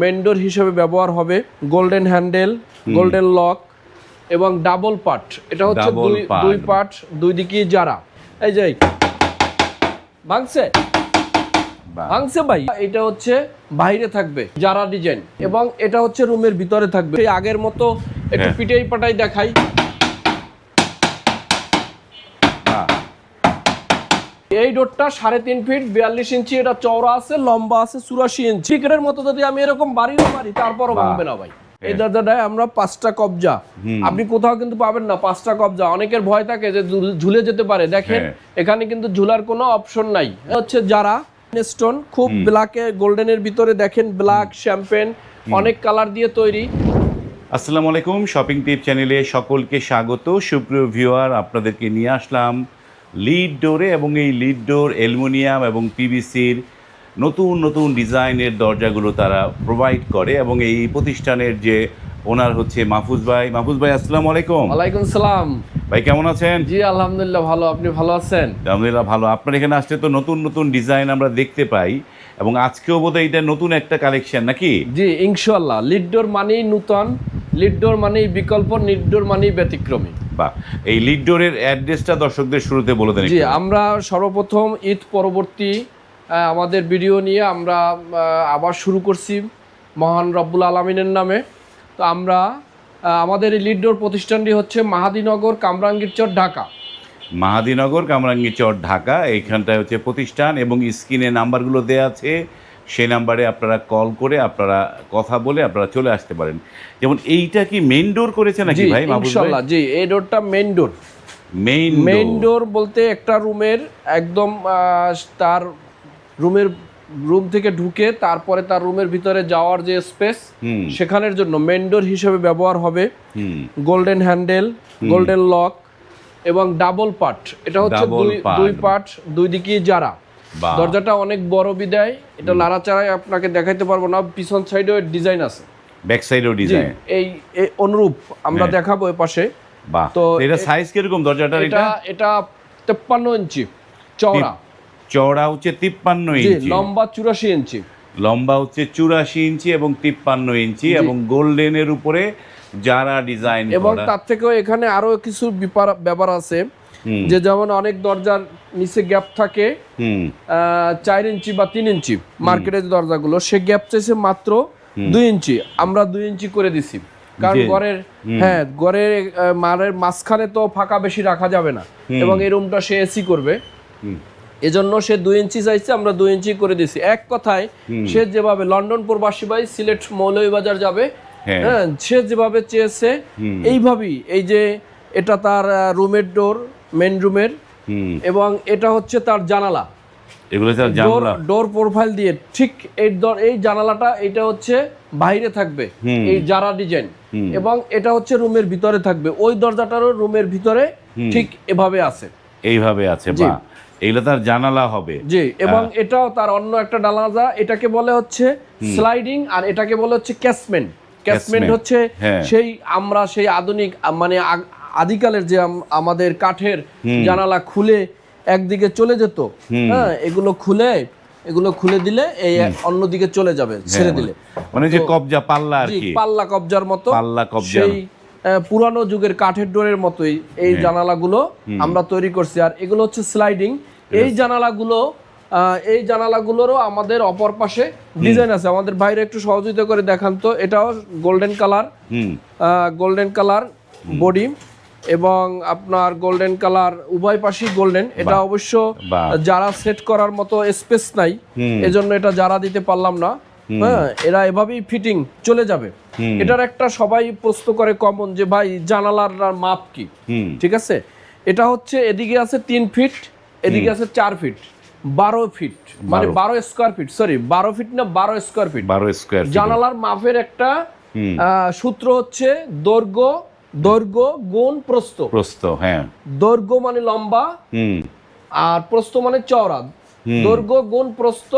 মেন্ডোর হিসেবে ব্যবহার হবে গোল্ডেন হ্যান্ডেল গোল্ডেন লক এবং ডাবল পার্ট। এটা হচ্ছে দুই। দুই পার্ট দুই দিকে যারা। এই যাই ভাঙছে। ভাঙছে ভাই। এটা হচ্ছে বাইরে থাকবে যারা ডিজাইন এবং এটা হচ্ছে রুমের ভিতরে থাকবে। সেই আগের মতো একটু হ্যাঁ। পিটাই পাটাই দেখাই। এই ডোরটা সাড়ে তিন ফিট বিয়াল্লিশ ইঞ্চি এটা চওড়া আছে লম্বা আছে চুরাশি ইঞ্চি। চিকেনের মতো যদি আমি এরকম বাড়িও মারি তারপরও। ভাঙবে না ভাই। এই দরজাটায় আমরা পাঁচটা কবজা। আপনি কোথাও কিন্তু পাবেন না পাঁচটা কবজা। অনেকের ভয় থাকে যে ঝুলে যেতে পারে। দেখেন হ্যাঁ। এখানে কিন্তু ঝুলার কোনো অপশন নাই। হচ্ছে যারা স্টোন খুব ব্ল্যাকে গোল্ডেনের ভিতরে দেখেন ব্ল্যাক শ্যাম্পেন অনেক কালার দিয়ে তৈরি। আসসালামু আলাইকুম শপিং টিপ চ্যানেলে সকলকে স্বাগত। সুপ্রিয় ভিউয়ার আপনাদেরকে নিয়ে আসলাম লিড ডোরে এবং এই লিড ডোর অ্যালুমিনিয়াম এবং পিভিসির নতুন নতুন ডিজাইনের দরজাগুলো তারা প্রোভাইড করে এবং এই প্রতিষ্ঠানের যে ওনার হচ্ছে মাহফুজ ভাই। মাহফুজ ভাই আসসালামু আলাইকুম। ওয়ালাইকুম সালাম। ভাই কেমন আছেন? জি আলহামদুলিল্লাহ ভালো। আপনি ভালো আছেন? আলহামদুলিল্লাহ ভালো। আপনার এখানে আসলে তো নতুন নতুন ডিজাইন আমরা দেখতে পাই এবং আজকেও বোধহয় এটা নতুন একটা কালেকশন নাকি? জি ইনশাল্লাহ লিডডোর মানেই নূতন লিডডোর মানেই বিকল্প লিডডোর মানেই ব্যতিক্রমী। বা এই লিড ডোরের অ্যাড্রেসটা দর্শকদের শুরুতে বলে দেন জি আমরা সর্বপ্রথম ঈদ পরবর্তী আমাদের ভিডিও নিয়ে আমরা আবার শুরু করছি মহান রব্বুল আলমিনের নামে। তো আমরা আমাদের এই লিডডোর প্রতিষ্ঠানটি হচ্ছে মাহাদিনগর কামরাঙ্গীরচর ঢাকা। মাহাদিনগর কামরাঙ্গি চর ঢাকা। এইখানটায় হচ্ছে প্রতিষ্ঠান এবং স্ক্রিনে নাম্বারগুলো দেওয়া আছে। সেই নাম্বারে আপনারা কল করে আপনারা কথা বলে আপনারা চলে আসতে পারেন। যেমন এইটা কি মেইন ডোর করেছে নাকি ভাই মাহবুব ইনশাল্লাহ জি এই ডোরটা main door main main door বলতে একটা রুমের একদম তার রুমের রুম থেকে ঢুকে তারপরে তার রুমের ভিতরে যাওয়ার যে স্পেস সেখানের জন্য মেইন ডোর হিসেবে ব্যবহার হবে। গোল্ডেন হ্যান্ডেল গোল্ডেন লক এবং ডাবল পার্ট এটা হচ্ছে দুই পার্ট দুই দিকে যারা। দরজাটা অনেক বড় বিদায়। এটা নাড়াচাড়ায় আপনাকে দেখাইতে পারব না। পিছন সাইডেও ডিজাইন আছে। ব্যাক সাইডেও ডিজাইন। এই অনুরূপ আমরা হ্যাঁ। দেখাবো এ পাশে। বাহ তো এটা সাইজ কীরকম দরজাটার এটা এটা? তেপ্পান্ন ইঞ্চি চওড়া। চওড়া হচ্ছে তিপ্পান্ন ইঞ্চি। লম্বা চুরাশি ইঞ্চি। লম্বা হচ্ছে চুরাশি ইঞ্চি এবং তিপ্পান্ন ইঞ্চি এবং গোল্ডেনের উপরে যারা ডিজাইন এবং তার থেকেও এখানে আরও কিছু ব্যাপার আছে। যে যেমন অনেক দরজার নিচে গ্যাপ থাকে চার ইঞ্চি বা তিন ইঞ্চি মার্কেটের যে দরজাগুলো সে গ্যাপ চাইছে মাত্র দুই ইঞ্চি। আমরা দুই ইঞ্চি করে দিছি। কারণ। ঘরের হ্যাঁ ঘরের মারের মাঝখানে তো ফাঁকা বেশি রাখা যাবে না। এবং এই রুমটা সে এসি করবে। এজন্য সে দুই ইঞ্চি চাইছে আমরা দুই ইঞ্চি করে দিছি। এক কথায় সে যেভাবে লন্ডন প্রবাসী ভাই সিলেট মৌলভীবাজার যাবে হ্যাঁ। হ্যাঁ সে যেভাবে চেয়েছে এইভাবেই এই যে এটা তার রুমের ডোর মেন রুমের এবং এটা হচ্ছে তার জানালা। এগুলো ডোর প্রোফাইল দিয়ে ঠিক এই এই জানালাটা এটা হচ্ছে বাইরে থাকবে এই যারা ডিজাইন এবং এটা হচ্ছে রুমের ভিতরে থাকবে। ওই দরজাটারও রুমের ভিতরে ঠিক এভাবে আছে। এইভাবে আছে বা এগুলো তার জানালা হবে। জি এবং এটাও তার অন্য একটা ডালাজা এটাকে বলে হচ্ছে স্লাইডিং আর এটাকে বলে হচ্ছে ক্যাসমেন্ট ক্যাসমেন্ট হচ্ছে হ্যাঁ। সেই আমরা সেই আধুনিক মানে আদিকালের যে আমাদের কাঠের জানালা খুলে একদিকে চলে যেত হ্যাঁ এগুলো খুলে এগুলো খুলে দিলে এই অন্যদিকে চলে যাবে ছেড়ে দিলে। মানে যে কবজা পাল্লা আর কি। পাল্লা কবজার মতো। পাল্লা কবজার। সেই পুরানো যুগের কাঠের ডোরের মতোই এই জানালাগুলো আমরা তৈরি করছি। আর এগুলো হচ্ছে স্লাইডিং এই জানালাগুলো এই জানালাগুলোরও আমাদের অপর পাশে ডিজাইন আছে। আমাদের বাইরে একটু সহযোগিতা করে দেখান তো। এটাও golden colour golden colour body এবং আপনার গোল্ডেন কালার উভয় পাশেই গোল্ডেন এটা অবশ্য যারা সেট করার মতো স্পেস নাই এজন্য এটা যারা দিতে পারলাম না হ্যাঁ এরা এভাবেই ফিটিং চলে যাবে। এটার একটা সবাই প্রশ্ন করে কমন যে ভাই জানালার মাপ কি? ঠিক আছে? এটা হচ্ছে এদিকে আছে তিন ফিট এদিকে আছে চার ফিট বারো ফিট মানে বারো। স্কোয়ার ফিট সরি বারো ফিট না বারো স্কোয়ার ফিট বারো স্কোয়ার জানালার মাপের একটা আহ, সূত্র হচ্ছে দৈর্ঘ্য দৈর্ঘ্য গুণ প্রস্থ। প্রস্থ হ্যাঁ। দৈর্ঘ্য মানে লম্বা হুম। আর প্রস্থ মানে চওড়া। দৈর্ঘ্য গুণ প্রস্থ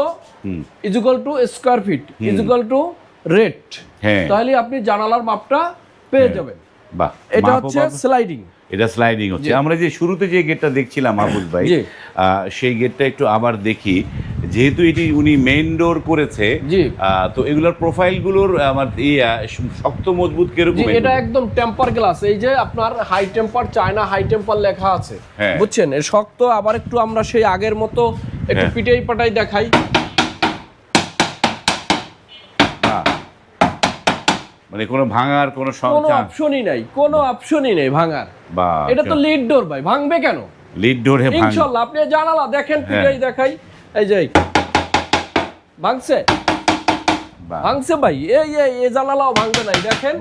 equal to square feet equal to rate হ্যাঁ। তাহলে আপনি জানালার মাপটা পেয়ে যাবেন। বাহ এটা হচ্ছে স্লাইডিং এটা স্লাইডিং হচ্ছে। আমরা যে শুরুতে যে গেটটা দেখছিলাম আবুল ভাই সেই গেটটা একটু আবার দেখি। যেহেতু এটি উনি মেইন ডোর করেছে তো এগুলোর প্রোফাইলগুলোর আমার শক্ত মজবুত কীরকম এটা একদম টেম্পার গ্লাস এই যে আপনার high temper China high temper লেখা আছে হ্যাঁ। বুঝছেন? শক্ত আবার একটু আমরা সেই আগের মতো একটু হ্যাঁ। পিটাই পাটাই দেখাই। মানে কোনো ভাঙার কোনো কোনো অপশনই নাই কোনো অপশনই নেই ভাঙার। এটা তো লিড ডোর ভাই ভাঙবে কেন? লিড ডোরে ভাঙ ইনশাল্লাহ আপনি জানালা দেখেন হ্যাঁ। পিটাই দেখাই। এই যে ভাঙছে? ভাঙছে ভাই। এই এই জানালাও ভাঙবে নাই দেখেন।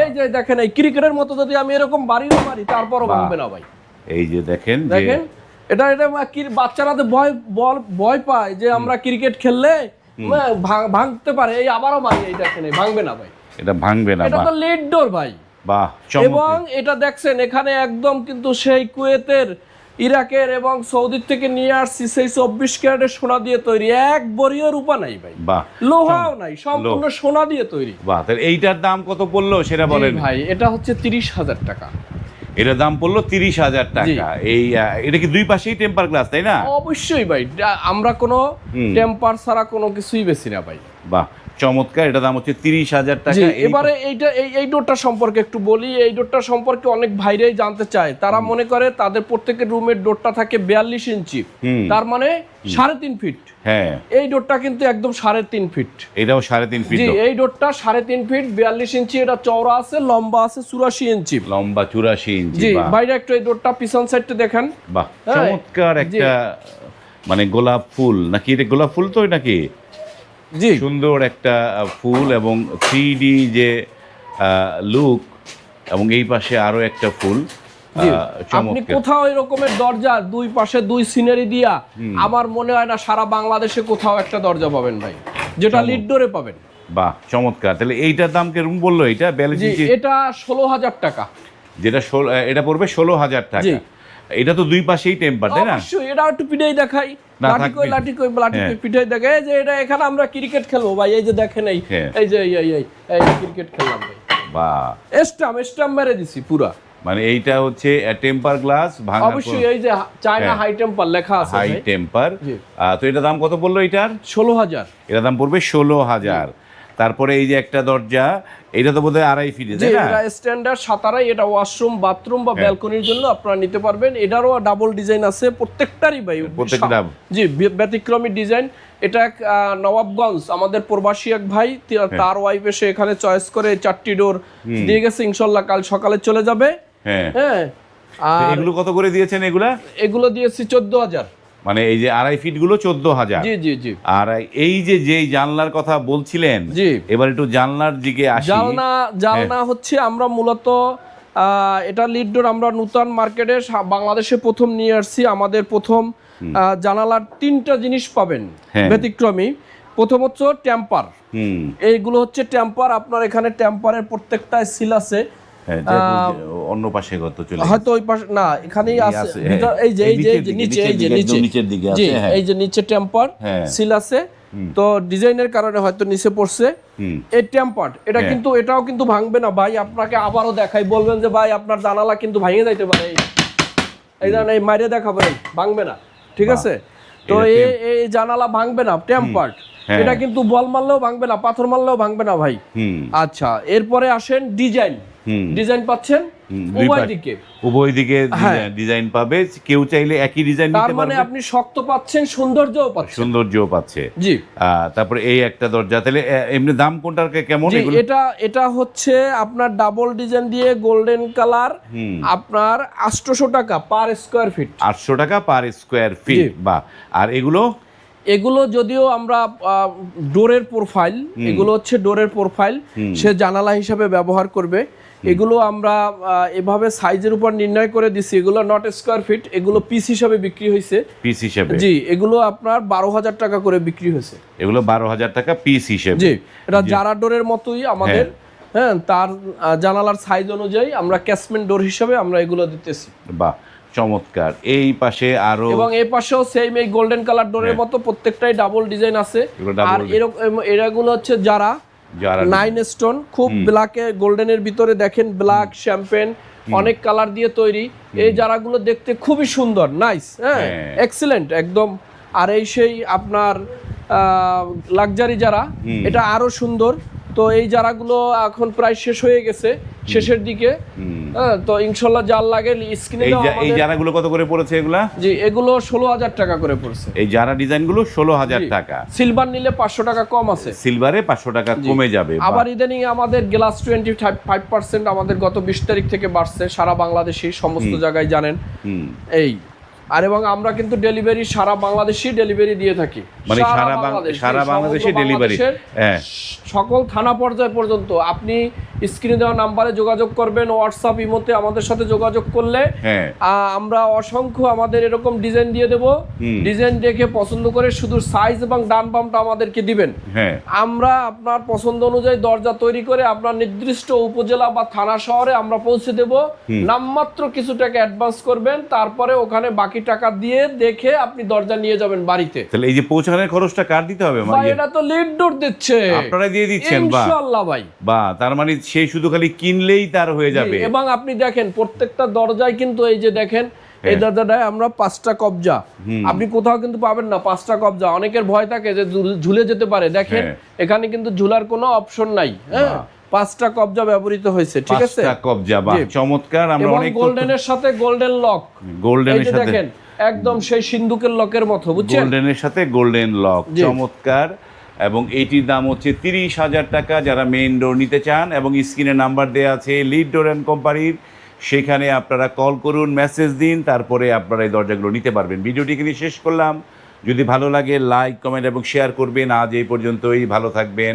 এই যে দেখেন এই ক্রিকেটের মতো যদি আমি এরকম বাড়িও মারি তারপরও ভাঙবে না ভাই। এই যে দেখেন দেখেন? এটা এটা কি বাচ্চারা তো ভয় বল ভয় পায় যে আমরা ক্রিকেট খেললে ভাঙ- ভাঙতে পারে এই আবারও মারি এই দেখেন এই ভাঙবে না ভাই। এটা ভাঙবে না এটা তো লিড ডোর ভাই। বাহ এবং এটা দেখছেন এখানে একদম কিন্তু সেই কুয়েতের ইরাকের এবং সৌদির থেকে নিয়ে আসছি সেই চব্বিশ ক্যারেটের সোনা দিয়ে তৈরি। এক বরিও রূপা নাই ভাই। লোহাও নাই সম্পূর্ণ সোনা দিয়ে তৈরি। বাহ এইটার দাম কত পড়ল সেটা বলেন। ভাই এটা হচ্ছে তিরিশ হাজার টাকা। এটা দাম পড়ল তিরিশ হাজার টাকা। এই এটা কি দুই পাশেই টেম্পার গ্লাস তাই না? অবশ্যই ভাই আমরা কোনো টেম্পার ছাড়া কোনো কিছুই বেশি না ভাই। বাহ চমৎকার এটা দাম হচ্ছে তিরিশ হাজার টাকা। এবারে এইটা এই ডোরটা সম্পর্কে একটু বলি। এই ডোরটা সম্পর্কে অনেক ভাইরাই জানতে চায়। তারা মনে করে তাদের প্রত্যেকের রুমের ডোরটা থাকে বিয়াল্লিশ ইঞ্চি। তার মানে সাড়ে তিন ফিট। হ্যাঁ। এই ডোরটা কিন্তু একদম সাড়ে তিন ফিট। এটাও সাড়ে তিন ফিট এই ডোরটা সাড়ে তিন ফিট বিয়াল্লিশ ইঞ্চি এটা চওড়া আছে লম্বা আছে চুরাশি ইঞ্চি। লম্বা চুরাশি ইঞ্চি জি বাইরে একটু এই ডোরটা পিছন সাইডটা দেখেন। বাহ হ্যাঁ, চমৎকার একটা মানে গোলাপ ফুল। নাকি এটা গোলাপ ফুল তো নাকি? সুন্দর একটা ফুল এবং থ্রি ডি যে লুক এবং এই পাশে আরও একটা ফুল আপনি কোথাও এরকমের দরজা দুই পাশে দুই সিনারি দিয়া আমার মনে হয় না সারা বাংলাদেশে কোথাও একটা দরজা পাবেন ভাই যেটা লিড ডোরে পাবেন। বাহ চমৎকার। তাহলে এইটার দাম কীরকম বলল এটা বিয়াল্লিশ এটা ষোলো হাজার টাকা। যেটা ষোলো এটা পড়বে ষোলো হাজার। টাকা। এটা তো দুই পাশেই টেম্পার তাই না? অবশ্যই এটা একটু পিঠাই দেখাই। লাঠি কই। লাঠি কই লাঠি হ্যাঁ। কই পিঠাই দেখাই। যে এটা এখানে আমরা ক্রিকেট খেলব ভাই এই যে দেখেন এই হ্যাঁ। এই যে এই এই এই ক্রিকেট খেললাম ভাই। বাহ স্টাম স্টাম মেরে দিছি পুরা। মানে এইটা হচ্ছে টেম্পার গ্লাস ভাঙা অবশ্যই এই যে চায়না। হাই টেম্পার লেখা আছে হাই টেম্পার। তো এটার দাম কত বলল এটার? ষোলো হাজার। এটার দাম পড়বে ষোলো হাজার। তারপরে এই যে একটা দরজা এটা তো বোধহয় আড়াই ফিটে তাই না? এটা স্ট্যান্ডার্ড সাতারাই এটা ওয়াশরুম বাথরুম বা। ব্যালকনির জন্য আপনারা নিতে পারবেন। এটারও ডাবল ডিজাইন আছে প্রত্যেকটারই ভাই। প্রত্যেকটা জি ব্যতিক্রমী ডিজাইন এটা নবাবগঞ্জ আমাদের প্রবাসী এক ভাই হ্যাঁ। তার ওয়াইফ এসে এখানে চয়েস করে চারটি ডোর দিয়ে গেছে ইনশাল্লাহ কাল সকালে চলে যাবে। হ্যাঁ। হ্যাঁ আর এগুলো কত করে দিয়েছেন এগুলা? এগুলো দিয়েছি চোদ্দ হাজার। মানে এই যে আড়াই ফিটগুলো চোদ্দ হাজার। জি জি জি। আর এই যে যেই জানলার কথা বলছিলেন জি। এবার একটু জানলার দিকে আসি। জালনা জালনা হচ্ছে আমরা মূলত এটা লিড ডোর আমরা নূতন মার্কেটে বাংলাদেশে প্রথম নিয়ে আসছি। আমাদের প্রথম জানালার তিনটা জিনিস পাবেন হ্যাঁ। ব্যতিক্রমী। প্রথম হচ্ছে টেম্পার হুম। এইগুলো হচ্ছে টেম্পার আপনার এখানে টেম্পারের প্রত্যেকটা সিল আছে। হ্যাঁ অন্য পাশে কত চলে হয়তো ওই পাশে না এখানেই আছে হ্যাঁ। এই যে এই যে নিচে এই যে নিচে নিচের দিকে আছে, হ্যাঁ। এই যে নিচে টেম্পার হ্যাঁ। সিল আছে তো ডিজাইনের কারণে হয়তো নিচে পড়ছে এই টেম্পার্ড এটা হ্যাঁ। কিন্তু এটাও কিন্তু ভাঙবে না ভাই আপনাকে আবারও দেখাই বলবেন যে ভাই আপনার জানালা কিন্তু ভাঙে যাইতে পারে এই- এই ধরেন এই মাইরে দেখাবেন ভাঙবে না ঠিক আছে তো এই জানালা ভাঙবে না টেম্পার্ড হ্যাঁ। এটা কিন্তু বল মারলেও ভাঙবে না পাথর মারলেও ভাঙবে না ভাই। আচ্ছা এরপরে আসেন ডিজাইন। ডিজাইন পাচ্ছেন? উভয় দিকে। উভয় দিকে হ্যাঁ। ডিজাইন পাবে। কেউ চাইলে একই ডিজাইন নিতে মানে পারবে। আপনি শক্ত পাচ্ছেন সৌন্দর্যও পাচ্ছেন। সৌন্দর্যও পাচ্ছে। জি। তারপরে এই একটা দরজা। তাহলে এমনি দাম কোনটার কেমন? এটা এটা হচ্ছে আপনার ডাবল ডিজাইন দিয়ে গোল্ডেন কালার আপনার আটশোশো টাকা পার স্কোয়ার ফিট আটশো টাকা পার স্কোয়ার ফিট বা আর এগুলো? এগুলো যদিও আমরা ডোরের প্রোফাইল এগুলো হচ্ছে ডোরের প্রোফাইল সে জানালা হিসাবে ব্যবহার করবে। এগুলো আমরা এভাবে সাইজের উপর নির্ণয় করে দিছি। এগুলো নট স্কোয়ার ফিট এগুলো পিস হিসাবে বিক্রি হয়েছে পিস হিসেবে? জি এগুলো আপনার বারো হাজার টাকা করে বিক্রি হয়েছে। এগুলো বারো হাজার টাকা পিস হিসেবে। জি এটা জারা ডোরের মতোই আমাদের হ্যাঁ। তার জানালার সাইজ অনুযায়ী আমরা ক্যাশমেন্ট ডোর হিসাবে আমরা এগুলো দিতেছি। বাহ। চমৎকার। এই পাশে আরও এবং এই পাশেও সেম এই গোল্ডেন কালার ডোরের হ্যাঁ। মতো প্রত্যেকটাই ডাবল ডিজাইন আছে। আর। এরকম এরাগুলো হচ্ছে যারা নাইন স্টোন খুব ব্ল্যাকে গোল্ডেনের ভিতরে দেখেন ব্ল্যাক শ্যাম্পেন অনেক কালার দিয়ে তৈরি। এই জারাগুলো দেখতে খুবই সুন্দর নাইস হ্যাঁ হ্যাঁ। এক্সিলেন্ট একদম। আর এই সেই আপনার লাক্সারি যারা এটা আরও সুন্দর। তো এই যারাগুলো এখন প্রায় শেষ হয়ে গেছে। শেষের দিকে। হ্যাঁ, তো ইনশাল্লাহ যার লাগে স্ক্রিনে এই জারাগুলো কত করে পড়েছে এগুলা? জি এগুলো ষোলো হাজার টাকা করে পড়ছে। এই জারা ডিজাইনগুলো ষোলো হাজার টাকা। সিলভার নিলে পাঁচশো টাকা কম আছে। সিলভারে পাঁচশো টাকা কমে যাবে আবার ইদানিং আমাদের গ্লাস টোয়েন্টি ফাইভ পার্সেন্ট আমাদের গত বিশ তারিখ থেকে বাড়ছে। সারা বাংলাদেশে সমস্ত জায়গায় জানেন। এই আর এবং আমরা কিন্তু ডেলিভারি সারা বাংলাদেশি ডেলিভারি দিয়ে থাকি। মানে সারা বাংলাদেশ, সারা বাংলাদেশে ডেলিভারি হ্যাঁ। সকল থানা পর্যায় পর্যন্ত আপনি স্ক্রিনে দেওয়া নাম্বারে যোগাযোগ করবেন হোয়াটসঅ্যাপ ইমোতে আমাদের সাথে যোগাযোগ করলে হ্যাঁ। আমরা অসংখ্য আমাদের এরকম ডিজাইন দিয়ে দেব। ডিজাইন দেখে পছন্দ করে শুধু সাইজ এবং ডান বামটা আমাদেরকে দিবেন। হ্যাঁ। আমরা আপনার পছন্দ অনুযায়ী দরজা তৈরি করে আপনার নির্দিষ্ট উপজেলা বা থানা শহরে আমরা পৌঁছে দেব। নামমাত্র কিছু টাকা অ্যাডভান্স করবেন তারপরে ওখানে বাকি টাকা দিয়ে দেখে আপনি দরজা নিয়ে যাবেন বাড়িতে। তাহলে এই যে পৌঁছানোর খরচটা কার দিতে হবে? ভাই মানে এটা তো লিড ডোর দিচ্ছে। আপনারাই দিয়ে দিচ্ছেন বা ইনশাআল্লাহ ভাই। বা তার মানে সেই শুধু খালি কিনলেই তার হয়ে যাবে। এবং আপনি দেখেন প্রত্যেকটা দরজায় কিন্তু এই যে দেখেন এই হ্যাঁ। দরজাটায় আমরা পাঁচটা কবজা। আপনি কোথাও কিন্তু পাবেন না পাঁচটা কবজা। অনেকের ভয় থাকে যে ঝুলে যেতে পারে। দেখেন হ্যাঁ। এখানে কিন্তু ঝুলার কোনো অপশন নাই হ্যাঁ? পাঁচটা কবজা ব্যবহৃত হয়েছে ঠিক আছে? পাঁচটা কবজা বা চমৎকার আমরা অনেক গোল্ডেনের সাথে গোল্ডেন লক। গোল্ডেনের সাথে দেখেন একদম সেই সিন্ধুকের লকের মতো বুঝছেন? গোল্ডেনের সাথে গোল্ডেন লক চমৎকার। এবং এটির দাম হচ্ছে তিরিশ হাজার টাকা যারা মেইন ডোর নিতে চান। এবং স্ক্রিনে নাম্বার দেওয়া আছে লিড ডোর অ্যান্ড কোম্পানির। সেখানে আপনারা কল করুন মেসেজ দিন তারপরে আপনারা এই দরজাগুলো নিতে পারবেন। ভিডিওটি এখানে শেষ করলাম। যদি ভালো লাগে লাইক কমেন্ট এবং শেয়ার করবেন। আজ এই পর্যন্তই ভালো থাকবেন।